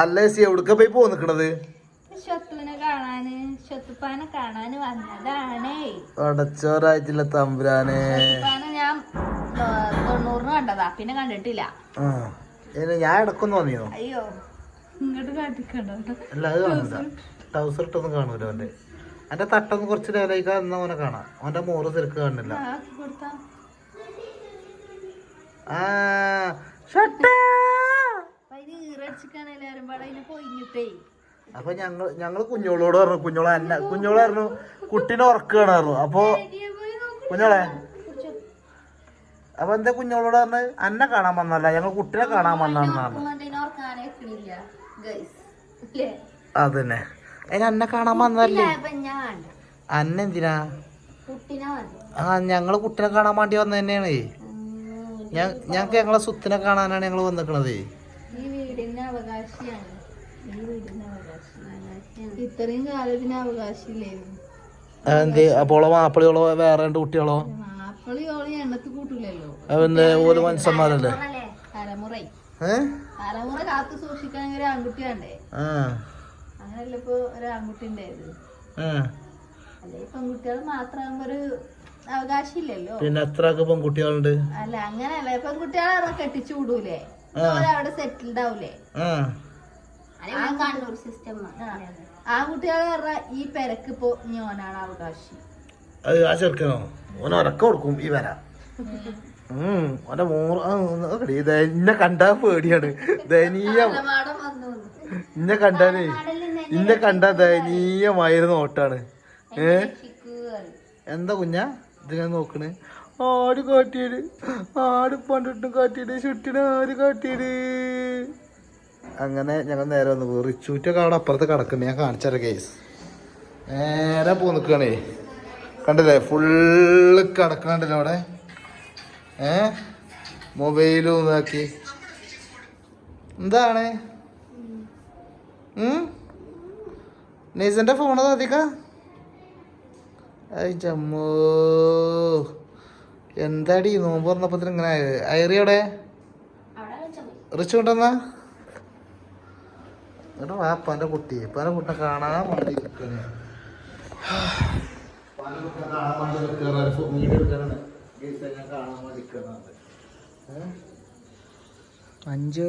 അല്ല സി എവിടുക്ക പോയി പോന്നിക്കണത്? അടച്ചോറായിട്ടില്ല തമ്പുരാനെ. ഞാൻ തൊണ്ണൂറിന് കണ്ടതാ പിന്നെ കണ്ടിട്ടില്ല. ഞാൻ ഇടക്കൊന്നും വന്നിയോ അയ്യോ അല്ല അത് കാണൂല. ടൗസർ ഇട്ടൊന്നും കാണൂല അവന്റെ എന്റെ തട്ടൊന്ന് കുറച്ച് ലെവലായിക്കാ എന്നാ അവനെ കാണാം. അവന്റെ മോറ് തിരക്ക് കാണുന്നില്ല. ആ ഷട്ടാ. അപ്പൊ ഞങ്ങൾ ഞങ്ങൾ ഞങ്ങൾ കുഞ്ഞോളോട് പറഞ്ഞു കുഞ്ഞോള അല്ല കുഞ്ഞോൾ പറഞ്ഞു കുട്ടീനെ ഉറക്കുകയാണ് പറഞ്ഞു. അപ്പൊ കുഞ്ഞോളെ അപ്പൊ എന്താ കുഞ്ഞോളോട് പറഞ്ഞു? അന്നെ കാണാൻ വന്നല്ല ഞങ്ങൾ കുട്ടീനെ കാണാൻ അല്ലേ? അതന്നെ. അതിന് അന്നെ കാണാൻ വന്നല്ലേ അന്നെന്തിനാ ആ ഞങ്ങൾ കുട്ടീനെ കാണാൻ വേണ്ടി വന്ന തന്നെയാണ് ഞങ്ങക്ക് ഞങ്ങളെ സുത്തിനെ കാണാനാണ് ഞങ്ങൾ വന്നിക്കണത്. അവകാശിയാണ്. ഈ വീടിന്റെ അവകാശി ഇത്രയും കാലത്തിന് അവകാശമില്ലായിരുന്നു എന്ത് മാപ്പിളികളോ മാപ്പിളിയോളോ വേറെ രണ്ട് കുട്ടികളോ? മാപ്പിളയോളം എണ്ണത്ത് കൂട്ടൂലല്ലോ. അവന്റെ ഓൽ മനുഷ്യന്മാരല്ലേ? തലമുറ. തലമുറ കാത്തു സൂക്ഷിക്കാൻ ഒരു ആൺകുട്ടി വേണ്ടേ ആ. അങ്ങനല്ല ഇപ്പൊ ഒരു ആൺകുട്ടി ഉണ്ടായത് ആ. അല്ലെ പെൺകുട്ടികൾ മാത്രമാകുമ്പോ ഒരു അവകാശമില്ലല്ലോ പിന്നെ എത്ര പെൺകുട്ടികളുണ്ട്? അല്ല അങ്ങനല്ല പെൺകുട്ടികളെ കെട്ടിച്ചു വിടൂലേ. അവിടെ സെറ്റിൽഡ് ആവൂലേ? ആ. കണ്ണൂർ സിസ്റ്റം പറഞ്ഞാൽ ഈ പെരക്ക് ഇപ്പൊ ഞാനാണ് അവകാശി. അത് ആ ചെറുക്കനോ? ഓൻ ഉറക്കം കൊടുക്കും ഈ വര ഉം. ഓന്റെ മോറ് ആ, ഒന്ന് ഇന്നെ കണ്ടാ പേടിയാണ്. ദയനീയം. ഇന്നെ കണ്ടാലേ ഇന്നെ കണ്ടാ ദയനീയമായൊരു നോട്ടാണ്. ഏ? എന്താ കുഞ്ഞാ? ഇതിങ്ങനെ നോക്കണ്. ആട് കാട്ടിയത്. ആട് പണ്ടിട്ടും കാട്ടിയത്. ചുറ്റിന് ആര് കാട്ടിയത്? അങ്ങനെ ഞങ്ങൾ നേരെ വന്നു. റിച്ചൂറ്റൊക്കെ അവിടെ അപ്പുറത്ത് കിടക്കുന്നുണ്ട് ഞാൻ കാണിച്ചാൽ കേസ് നേരെ പോ നിൽക്കുകയാണേ. കണ്ടില്ലേ? ഫുള്ള് കിടക്കണുണ്ടല്ലോ അവിടെ. ഏ? മൊബൈലും ഇതാക്കി. എന്താണ്? നെയ്സന്റെ ഫോൺ ഐ ചമ്മോ എന്താടി നോമ്പ് തുറന്നപ്പത്തിന് ഇങ്ങനെ അയറിയോടെ റിച്ച് കൊണ്ടെന്നാ എന്നിട്ട് വാപ്പാന്റെ കുട്ടി. പന്റെ കുട്ടിനെ കാണാൻ വേണ്ടി അഞ്ചു.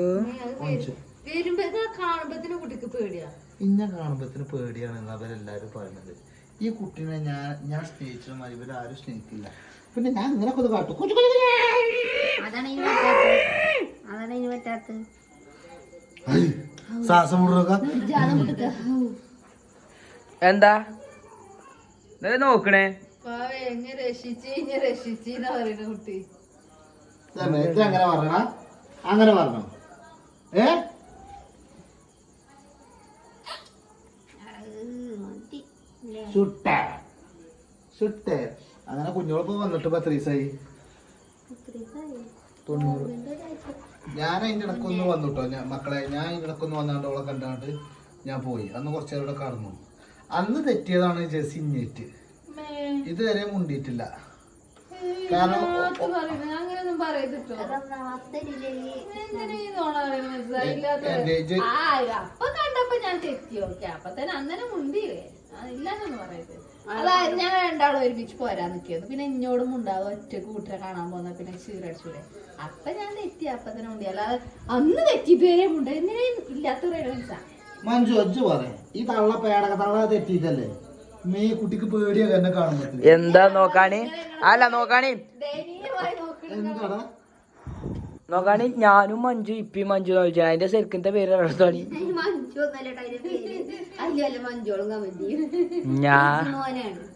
വരുമ്പോ കാണുമ്പത്തിന് പേടിയാണ് പേടിയാ. ഇന്ന കാണുമ്പത്തിന് പേടിയാണെന്ന് അവരെല്ലാരും പറയുന്നത്. ഈ കുട്ടീനെ ഞാൻ ഞാൻ സ്നേഹിച്ച മാതിരി ആരും സ്നേഹിക്കില്ല. പിന്നെ ഞാൻ ഇങ്ങനെ ഒന്ന് കാട്ടും. ശ്വാസം എന്താ? നോക്കണേ? അങ്ങനെ പറഞ്ഞ അങ്ങനെ പറഞ്ഞോ ഏ? ചുട്ട ചുട്ടേ അങ്ങനെ കുഞ്ഞോളിപ്പോ വന്നിട്ട് ഇപ്പൊ എത്ര ദിവസമായി തൊണ്ണൂറ്. ഞാൻ അതിന്റെ ഇടക്കൊന്ന് വന്നുട്ടോ? ഞാൻ മക്കളെ ഞാൻ അതിന്റെ ഇടക്കൊന്ന് വന്നാണ്ട് ഓളെ കണ്ടാണ്ട് ഞാൻ പോയി. അന്ന് കുറച്ചു നേരം ഇവിടെ കടന്നു. അന്ന് തെറ്റിയതാണ് ജെസ്സി ഇഞ്ഞേറ്റ് ഇതുവരെ മുണ്ടിയിട്ടില്ല. കാരണം അങ്ങനെയൊന്നും അതായത് ഞാൻ രണ്ടാളും ഒരുമിച്ച് പോരാൻ നിക്കുന്നു പിന്നെ എന്നോടും ഉണ്ടാവും ഒറ്റ കൂട്ടരെ കാണാൻ പോന്ന പിന്നെ ചീറടിച്ചൂടെ അപ്പൊ ഞാൻ തെറ്റി അപ്പൊ തന്നെ ഉണ്ട് അല്ലാതെ അന്ന് തെറ്റി പേരെ ഉണ്ട് എന്തിനാ ഇല്ലാത്ത റെലവൻസാ മഞ്ജു അജ്ജു പറയാം. ഈ തള്ള പേടക തള്ള തെറ്റിയിട്ടല്ലേ? മേ കുട്ടിക്ക് പേടിയൊക്കെ എന്നെ കാണുമ്പോ എന്താ നോക്കാണി? അല്ല നോക്കാണി. ദയനീയമായി നോക്കണം ഞാനും മഞ്ജു ഇപ്പി മഞ്ജു എന്ന് വിളിച്ചാൽ അതിന്റെ ശരിക്കത്തെ പേര് കമന്റ് ഞാൻ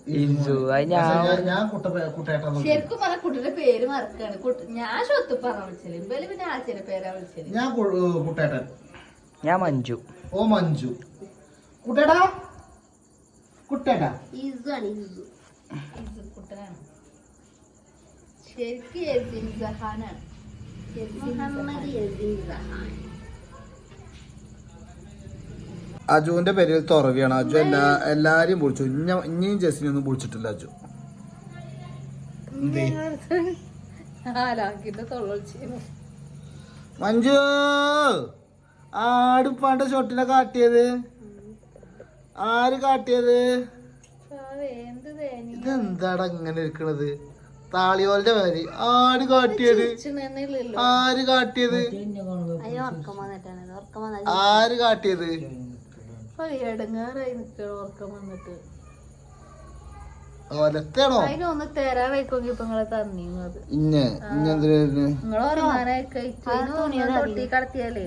ഇഞ്ചു അത് ഞാൻ ഞാൻ- ഞാൻ കുട്ട കുട്ടേട്ടാ നോക്കി ശരിക്കും പറഞ്ഞ കുട്ടിയുടെ പേര് മറക്കാണ്. കുട്ടി ഞാൻ സ്വത്ത് പറഞ്ഞ വിളിച്ചത്. ഇവൽ പിന്നെ ആച്ചയുടെ പേരാ വിളിച്ചത്. ഞാൻ കു- കുട്ടേട്ടൻ. ഞാൻ മഞ്ജു. ഓ മഞ്ജു. കുട്ടേട്ടാ? കുട്ടേട്ടാ? ഇസാണ് ഇസു കുട്ടനാണ്. ശരിക്കും യസീൻ സഹാനാണ് അജുവിന്റെ പേരിൽ തുറവിയാണ്. അജു എല്ലാ എല്ലാരെയും പൊളിച്ചു. ഇഞ്ഞ ഇനിയും ഒന്നും പൊളിച്ചിട്ടില്ല അജു. മഞ്ജു! ആട് പണ്ട് ഷോട്ടിനെ കാട്ടിയത്. ആര് കാട്ടിയത്? ഇതെന്താടാ ഇങ്ങനെ ഇരിക്കണത്? താളിയോലിന്റെ പേര് ആര് കാട്ടിയത്? ആര് കാട്ടിയത്? ആര് കാട്ടിയത്? ഒലത്താണോ? തൊട്ടി കടത്തിയാലേ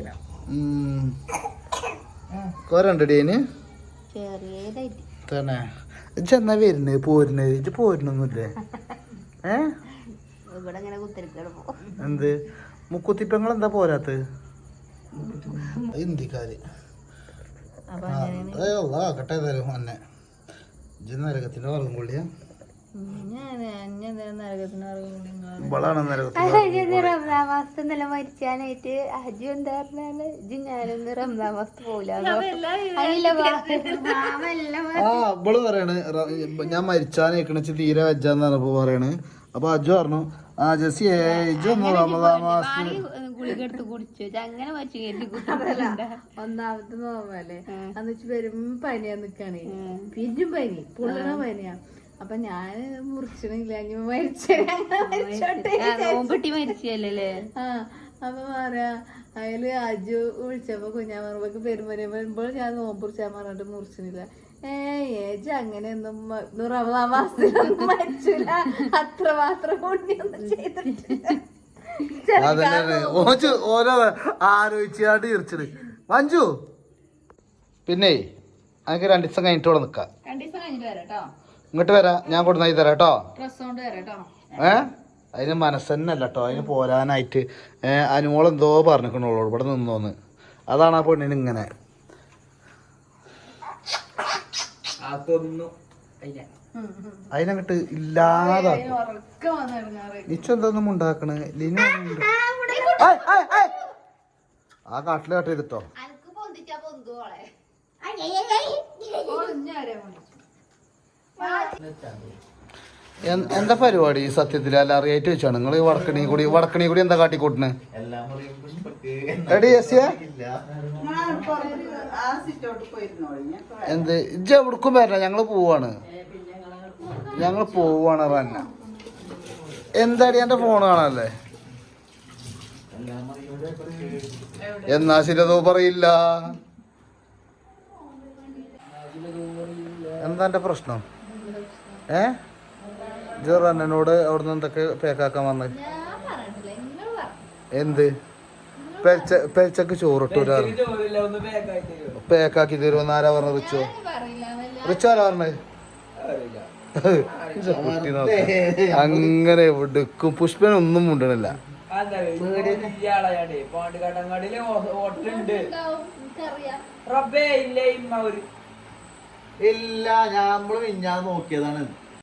കൊരണ്ടടി അതിന്? ചെറിയതായിട്ട്. തന്നെ. ഇജ്ജ് എന്നാ വരുന്നത് പോരുന്നത് ഇജ്ജ് പോരുന്നൊന്നുമില്ലേ? ഏ? ഇവിടെ ഇങ്ങനെ കുത്തിരിക്കണം എന്ത്? മുക്കുത്തിപ്പങ്ങൾ എന്താ പോരാത്ത് ഹിന്ദിക്കാര് ആകട്ടെ ആ, ഏയ് അള്ളാ, ആക്കട്ടെ ഏതായാലും അന്നെ ഇജ്ജ് നരകത്തിന്റെ വർഗം കൊള്ളിയ. നില മരിച്ചാനായിട്ട് അജു എന്താ പറഞ്ഞാൽ? ഇജു ഞാനൊന്ന് പറയണ് ഞാൻ മരിച്ചാനേക്കണിച്ച് തീരെ വെച്ചാന്നാണ് ഇപ്പൊ പറയണ്. അപ്പൊ അജു പറഞ്ഞു ആ എടുത്ത് കുടിച്ചു അങ്ങനെ ഒന്നാമത്തെ നോമല്ലേ അന്ന് വെച്ച് വരും പനിയാ നിക്കാണേ. പിന്നും പനി പുള്ളണ പനിയാ. അപ്പൊ ഞാൻ മുറിച്ചണില്ല ഞാൻ മരിച്ചോട്ടെ മരിച്ചല്ലേ? ആ അപ്പൊ പറയാ അതിൽ അജു വിളിച്ചപ്പോ കുഞ്ഞാൻ പെരുമരുമ്പോൾ പെരുമരി വരുമ്പോൾ ഞാൻ നോമ്പുറിച്ചാൻ പറഞ്ഞിട്ട് മുറിച്ചണില്ല. ഏ ഏജ് അങ്ങനെയൊന്നും ഒന്നും റമദാൻ മാസത്തിലൊന്നും മരിച്ചില്ല. അത്ര മാത്രം പുണ്യൊന്നും ചെയ്തിട്ടില്ല. അതന്നെ ഓച്ച് ഓരോ ആലോചിച്ചാണ്ട് ഇരിച്ചത് മഞ്ജു? പിന്നെ എനിക്ക് രണ്ടു ദിവസം കഴിഞ്ഞിട്ട് ഇവിടെ നിക്കാം. രണ്ടു ദിവസം കഴിഞ്ഞിട്ട് വരാം കേട്ടോ. ഇങ്ങോട്ട് വരാം. ഞാൻ കൊടുന്നായി തരാം കേട്ടോ. ഏ? അതിന് മനസ്സന്നല്ല കേട്ടോ. അതിന് പോരാനായിട്ട്. അനുമോളെന്തോ പറഞ്ഞിക്കണോളൂ ഇവിടെ നിന്നോന്ന്. അതാണ് ആ പെണ്ണിന് ഇങ്ങനെ. അതിനങ്ങട്ട് വന്നിടങ്ങാറ് നിച്ചെന്തൊന്നും ഉണ്ടാക്കണ് ലിനു. ആ കാട്ടിൽ കട്ട് എന്താ പരിപാടി സത്യത്തിൽ അല്ല അറിയായിട്ട് വെച്ചാണ് നിങ്ങൾ വടക്കണി കൂടി വടക്കണി കൂടി എന്താ കാട്ടിക്കൂട്ടണ് എടി എന്ത്? ഇജ് എവിടക്കും വരണ. ഞങ്ങൾ പോവാണ്. ഞങ്ങൾ പോവാണ് റന്ന. എന്താടി എന്റെ ഫോൺ കാണാല്ലേ എന്നാ ശരിയതോ പറയില്ല. എന്താ എന്റെ പ്രശ്നം? ഏ? ജോറാനോട് റന്നനോട് അവിടുന്ന് എന്തൊക്കെ പേക്കാക്കാൻ വന്നത് എന്ത്? പെരച്ച പെരച്ചക്ക് ചോറിട്ടൂരാ പേക്കാക്കി തരുമെന്ന് ആരാ പറഞ്ഞ റിച്ചോ. റിച്ചോ ആരാ പറഞ്ഞത്. അങ്ങനെ എടുക്കും. പുഷ്പൻ ഒന്നും മുണ്ടണില്ല. ഓട്ടുണ്ട് റബ്ബേ ഇല്ലേ ഇമ്മ ഒരു ഇല്ല നമ്മൾ മിഞ്ഞാന്ന് നോക്കിയതാണ്.